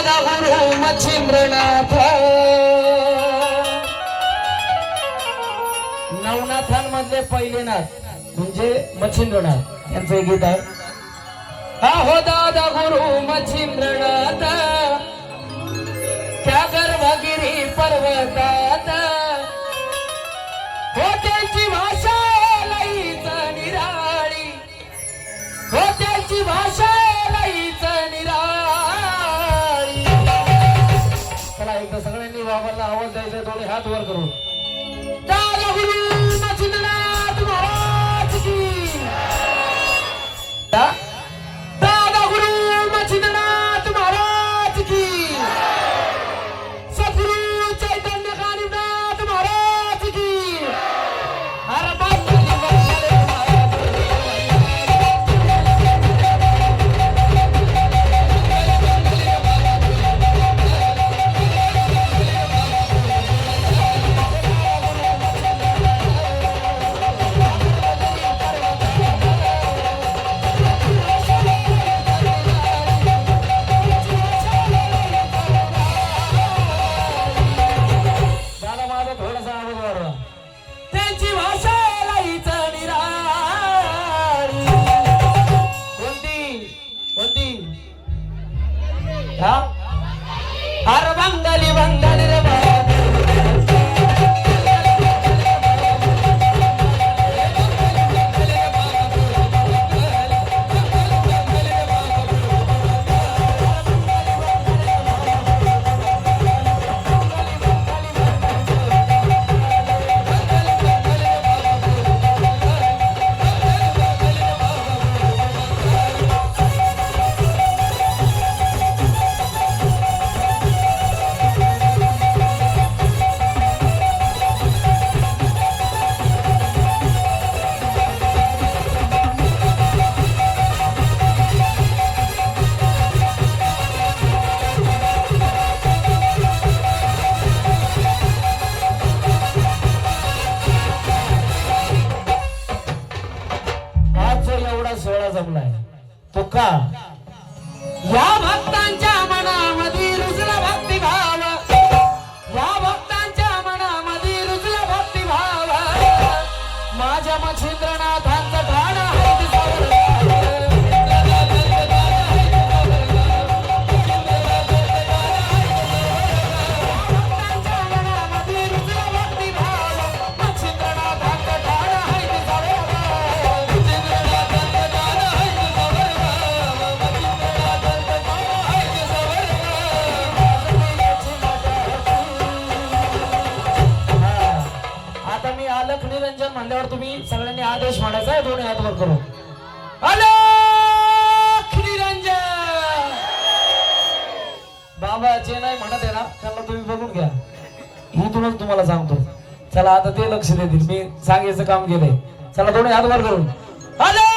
मच्छिंद्रनाथ नवनाथांमधले पहिले नाथ म्हणजे मच्छिंद्रनाथ यांचं एक गीत आहे. अहो दादा गुरु मच्छिंद्रनाथ त्या गर्भगिरी पर्वतात. हो त्यांची भाषा लईचा निराळी हो त्यांची भाषा आवाज द्यायचा दोन्ही हात वर करून. सोहळा जमलाय. तो का? या भक्तांच्या मी म्हणल्यावर तुम्ही सगळ्यांनी आदेश म्हणायचा आहे. दोन्ही हात वर करू अलख निरंजन! बाबा जे नाही म्हणत आहे ना त्यांना तुम्ही बघून घ्या. इथूनच तुम्हाला सांगतो. चला आता ते लक्ष देतील. मी सांगायचं काम केलंय. चला दोन्ही हात वर करून. अलख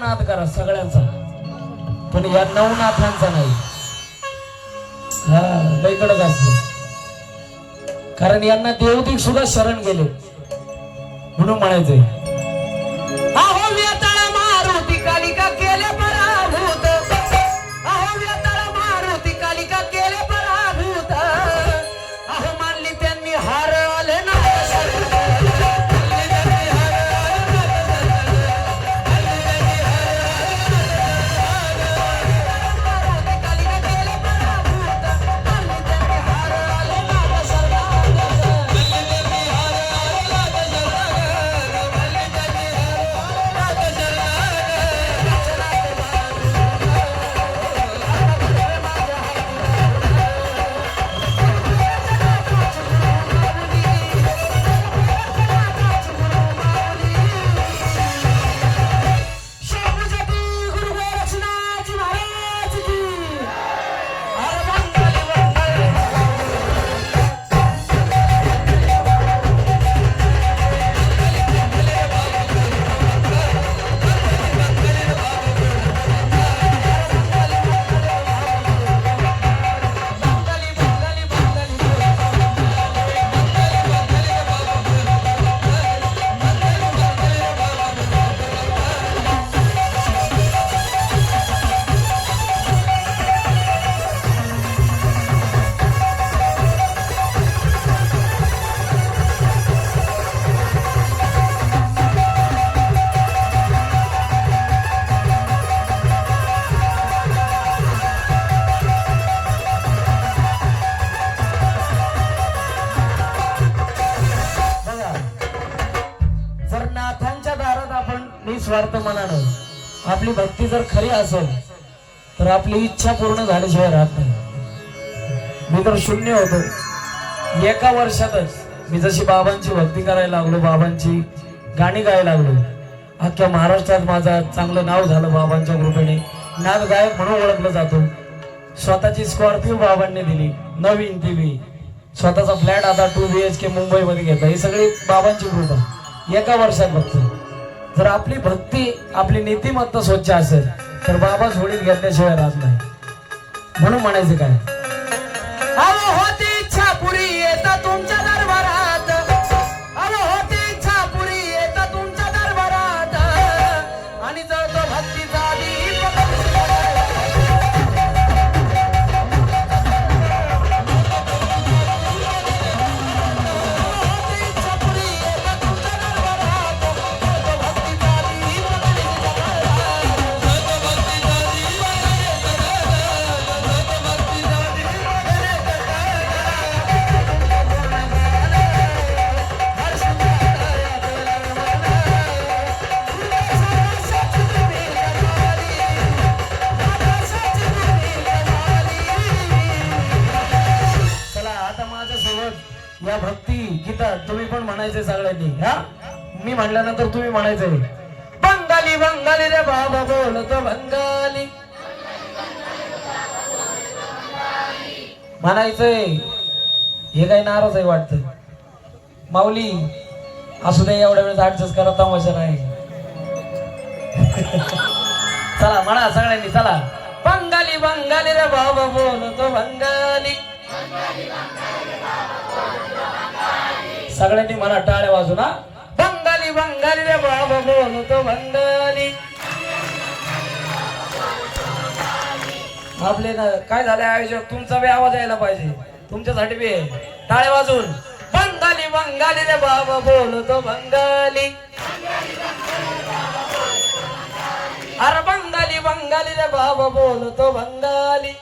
नाद करा सगळ्यांचा. पण या नवनाथांचा नाही. हा लय कडक असते कारण यांना देवदीक सुद्धा शरण गेले. म्हणून म्हणायचंय. निस्वार्थ मनानं. आपली भक्ती जर खरी असेल तर आपली इच्छा पूर्ण झाल्याशिवाय राहत नाही. मी तर शून्य होतो. एका वर्षातच मी जशी बाबांची भक्ती करायला लागलो बाबांची गाणी गायला लागलो. अख्ख्या महाराष्ट्रात माझं चांगलं नाव झालं बाबांच्या कृपेने. नाद गायक म्हणून ओळखलं जातो. स्वतःची स्कॉर्पिओ बाबांनी दिली नवीन टी व्ही स्वतःचा फ्लॅट आता टू बी एच के मुंबईमध्ये घेतला. ही सगळी बाबांची कृपा. एका वर्षात बघतो जर आपली भक्ती आपली नीतिमत्ता स्वच्छ असेल तर बाबा झोडीत घेतल्याशिवाय राहत नाही. म्हणून म्हणायचं काय? होती म्हणायचंय सगळ्यांनी हा? मी म्हणल्यानंतर तुम्ही म्हणायचंय. बंगाली बंगाली रे बाबा बोलतो बंगाली. म्हणायचंय हे काही नाराज आहे वाटत. माऊली असू दे एवढ्या वेळेस ऍडजस्ट करा तमाशा नाही. चला म्हणा सगळ्यांनी चला. बंगाली बंगाली रे बाबा बोलतो बंगाली. सगळ्यांनी मला टाळ्या वाजू ना बंगाली बंगाली रे बाबा बोलतो बंगाली. आपले ना काय झाले आयोजक? तुमचा बी आवाज यायला पाहिजे. तुमच्यासाठी बी. टाळ्या वाजून. बंगाली बंगाली रे बाबा बोलतो बंगाली. अरे बंगाली बंगाली रे बाबा बोलतो बंगाली.